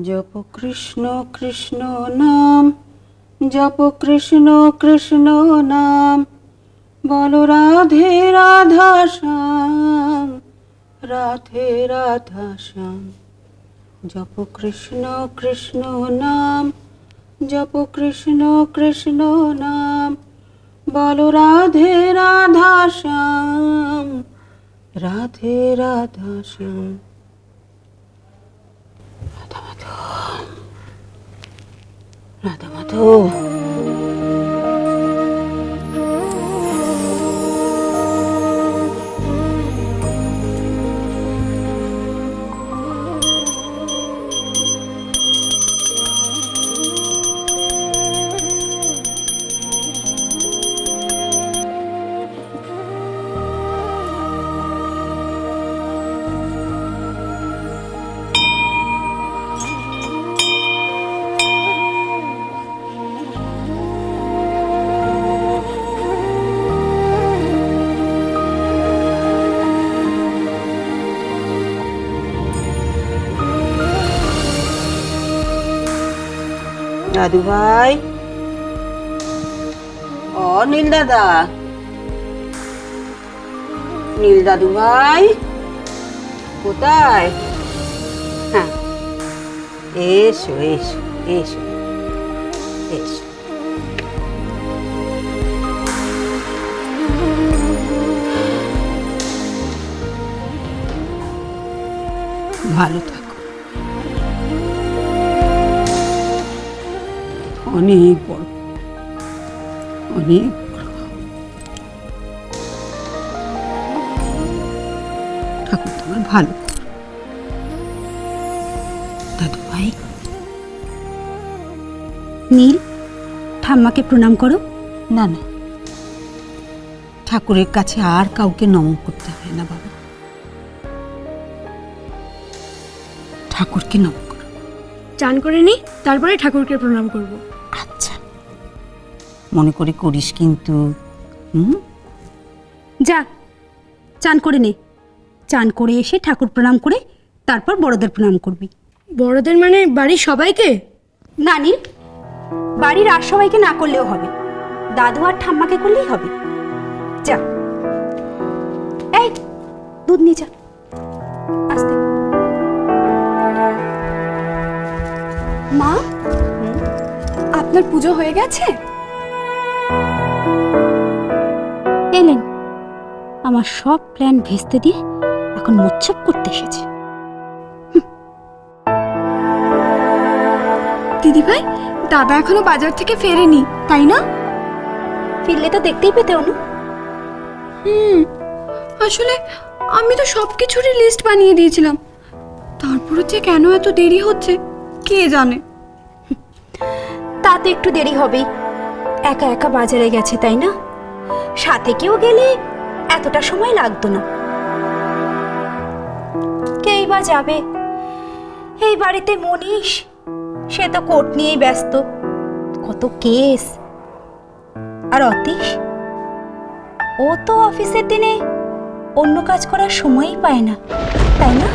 জপ কৃষ্ণ কৃষ্ণ নাম, জপ কৃষ্ণ কৃষ্ণ নাম, বল রাধে রাধা শ্যাম, রাধে রাধা শ্যাম। জপ কৃষ্ণ কৃষ্ণ নাম, জপ কৃষ্ণ কৃষ্ণ নাম, বল রাধে রাধা শ্যাম, রাধে রাধা শ্যাম রাধা মাধব রাধা দাদু ভাই। ও, নীল দাদা। নীল দাদু ভাই, কোথায়? হ্যাঁ। এসো এসো এসো এসো। ভালো থাকো। অনেক বড়। অনেক ঠাকুর তোমার ভালো দাদু ভাই নীল ঠাম্মাকে প্রণাম করো। না না। ঠাকুরের কাছে আর কাউকে নম করতে হয় না বাবা। ঠাকুরকে নম করো। চান করে নি তারপরে ঠাকুরকে প্রণাম করব। মনে করে করিস কিন্তু হুম? যা চান করে নে। চান করে এসে ঠাকুর প্রণাম করে তারপর বড়দের প্রণাম করবি। বড়দের মানে বাড়ির সবাইকে? না নীল বাড়ির আর সবাইকে না করলেও হবে। দাদু আর ঠাম্মাকে করলেই হবে। যা। এই দুধ নিয়ে যা। আসতে। মা আপনার পুজো হয়ে গেছে? এলেন। আমার সব প্ল্যান ভেস্তে দিয়ে এখন মোচ্ছপ করতে এসেছে। দিদি ভাই দাদা এখনও বাজার থেকে ফেরেনি তাই না? ফিরলে তো দেখতেই পেতে অনু। হুম আসলে আমি তো সব কিছুরই লিস্ট বানিয়ে দিয়েছিলাম। তারপরে যে কেন এত দেরি হচ্ছে কে জানে? তাতে একটু দেরি হবেই। একা একা বাজারে গেছে তাই না? সাথে কেউ গেলে এতটা সময় লাগতো না। কেই বা যাবে? এই বাড়িতে মনীষ, সে তো কোর্ট নিয়েই ব্যস্ত। কত কেস। আর অতীশ? ও তো অফিসের দিনে অন্য কাজ করার সময়ই পায় না, তাই না?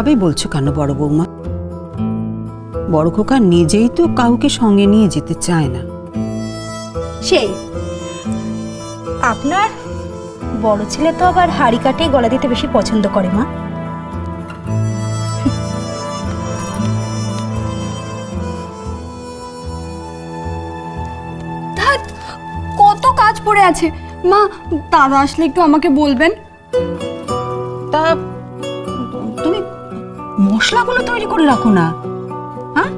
এভাবেই বলছো কেন বড় বৌমা? বড় খোকা নিজেই তো কাউকে সঙ্গে নিয়ে যেতে চায় না। সেই আপনার বড় ছেলে তো আবার হাড়ি কাটে গলা দিতে বেশি পছন্দ করে মা। কত কাজ পড়ে আছে। মা দাদা আসলে একটু আমাকে বলবেন? মশলাগুলো তৈরি করে রাখো না। হ্যাঁ?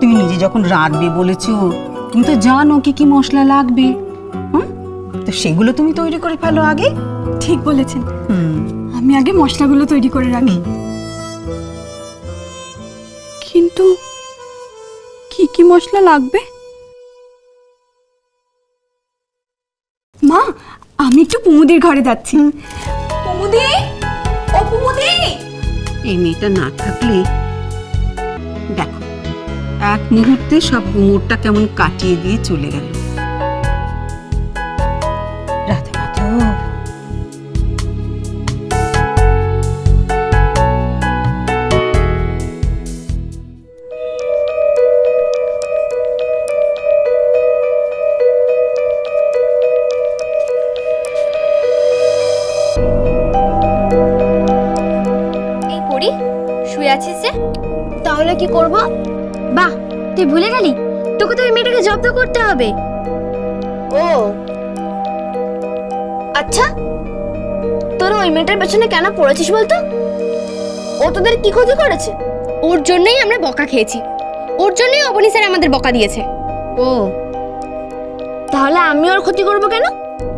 তুমি নিজে যখন রাঁধবে বলেছ তুমি তো জানো কি কি মশলা লাগবে। হুম? তো সেগুলো তুমি তৈরি করে ফেলো আগে। ঠিক বলেছেন। হুম। আমি আগে মশলাগুলো তৈরি করে রাখি। কিন্তু কি কি মশলা লাগবে? মা আমি একটু কুমুদির ঘরে যাচ্ছি। কুমুদি ও কুমুদি এই মেয়েটা না থাকলে দেখো এক মুহূর্তে সব গুমোরটা কেমন কাটিয়ে দিয়ে চলে গেল। আছিস যে? তাহলে কি করব? বাহ তুই ভুলে গেলি? তোকে তো ওই মেয়েটাকে জব্দ করতে হবে। ও। আচ্ছা তোরা ওই মেয়েটার পেছনে কেন পড়েছিস বলতো? ও তোদের কি ক্ষতি করেছে? ওর জন্যই আমরা বকা খেয়েছি। ওর জন্যই অবনী স্যার আমাদের বকা দিয়েছে। ও। তাহলে আমি ওর ক্ষতি করব কেন?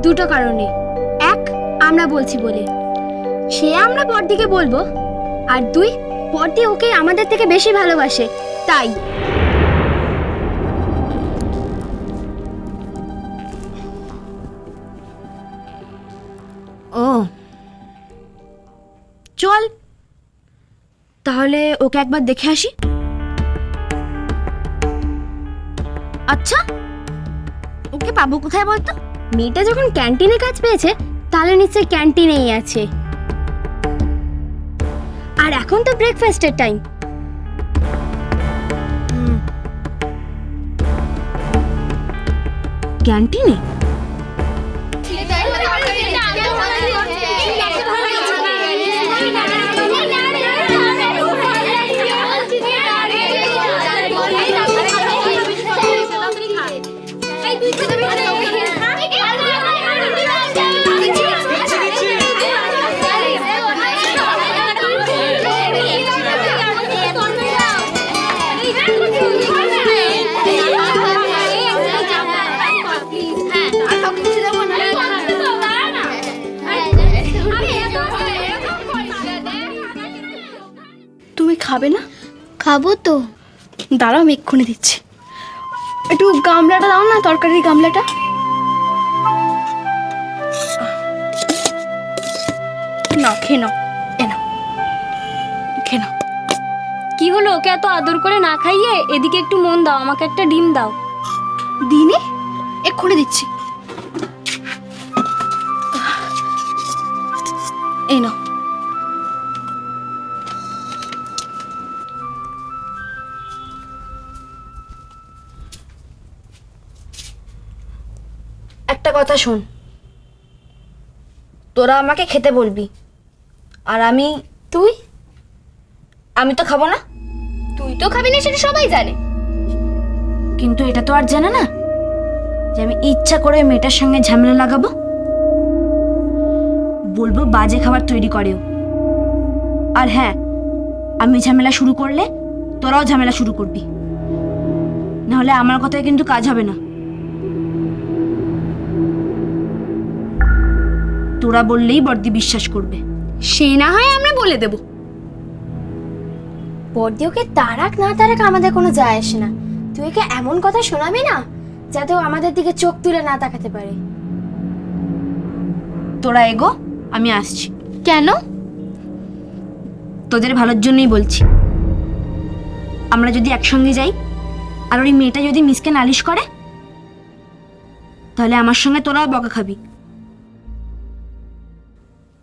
দুটো কারণে। এক আমরা বলছি বলে। সে আমরা পরদিকে বলব। আর দুই পরদি ওকে আমাদের থেকে বেশি ভালোবাসে তাই। ও। চল তাহলে ওকে একবার দেখে আসি। আচ্ছা ওকে পাবো কোথায় বলতো? মেয়েটা যখন ক্যান্টিনে কাজ পেয়েছে তাহলে নিশ্চয়ই ক্যান্টিনেই আছে। আর এখন তো ব্রেকফাস্টের টাইম ক্যান্টিনে? খাবে না? খাব তো। দাঁড়াও আমি এক্ষুনি দিচ্ছি। একটু গামলাটা দাও না তরকারির গামলাটা। না খেয়ে নাও এ নাও। খেয়ে নাও। কি হলো ওকে এত আদর করে না খাইয়ে? এদিকে একটু মন দাও আমাকে একটা ডিম দাও। দিনে? এক্ষুনি দিচ্ছি। এই নাও। কথা শোন। তোরা আমাকে খেতে বলবি। আর আমি তুই? আমি তো খাব না। তুই তো খাবি না সেটা সবাই জানে। কিন্তু এটা তো আর জানে না যে আমি ইচ্ছা করে মেয়েটার সঙ্গে ঝামেলা লাগাবো। বলব বাজে খাবার তৈরি করেও। আর হ্যাঁ আমি ঝামেলা শুরু করলে তোরাও ঝামেলা শুরু করবি। নাহলে আমার কথায় কিন্তু কাজ হবে না। তোরা বললেই বর্দি বিশ্বাস করবে। সে না হয় আমরা বলে দেব। বর্দি ওকে তারাক না তারাক আমাদের কোনো যায় আসে না। তুই ওকে এমন কথা শোনাবি না যাতে ও আমাদের দিকে চোখ তুলে না তাকাতে পারে। তোরা এগো আমি আসছি। কেন? তোদের ভালোর জন্যই বলছি। আমরা যদি একসঙ্গে যাই আর ওই মেয়েটা যদি মিসকে নালিশ করে তাহলে আমার সঙ্গে তোরাও বকা খাবি।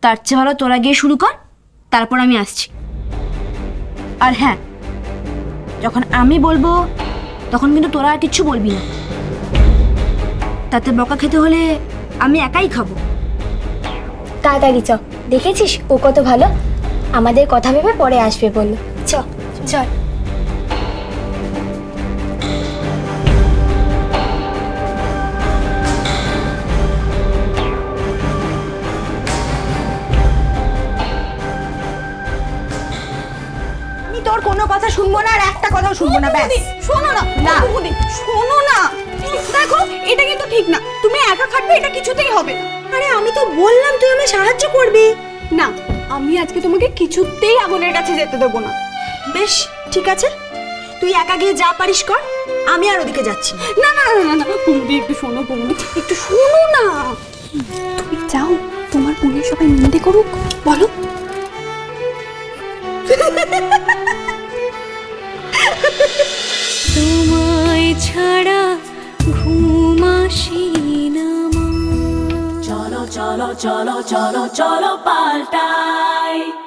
তার চেয়ে ভালো তোরা গিয়ে শুরু কর, তারপর আমি আসছি। আর হ্যাঁ যখন আমি বলব, তখন কিন্তু তোরা আর কিচ্ছু বলবি না। তাতে বকা খেতে হলে আমি একাই খাব। তাড়াতাড়ি চ, দেখেছিস ও কত ভালো? আমাদের কথা ভেবে পরে আসবে বলল। চ, চল। তোর কোনো কথা শুনব না আর একটা কথাও শুনব না ব্যাস। শোনো না না। শোনো না। দেখো এটা কিন্তু ঠিক না। তুমি একা খাটবে এটা কিছুতেই হবে না। আরে আমি তো বললাম তুই আমায় সাহায্য করবি। না আমি আজকে তোমাকে কিছুতেই আগুনের কাছে যেতে দেবো না। বেশ ঠিক আছে। তুই একা গিয়ে যা পারিস কর আমি আর ওদিকে যাচ্ছি না। না না না না না বৌদি একটু শোনো বৌদি একটু শোনো না। তুমি যাও তোমার বোনের সবাই নিন্দে করুক বলো। ছাড়া ঘুম আসে না cholo, cholo, cholo, cholo, cholo, paltai.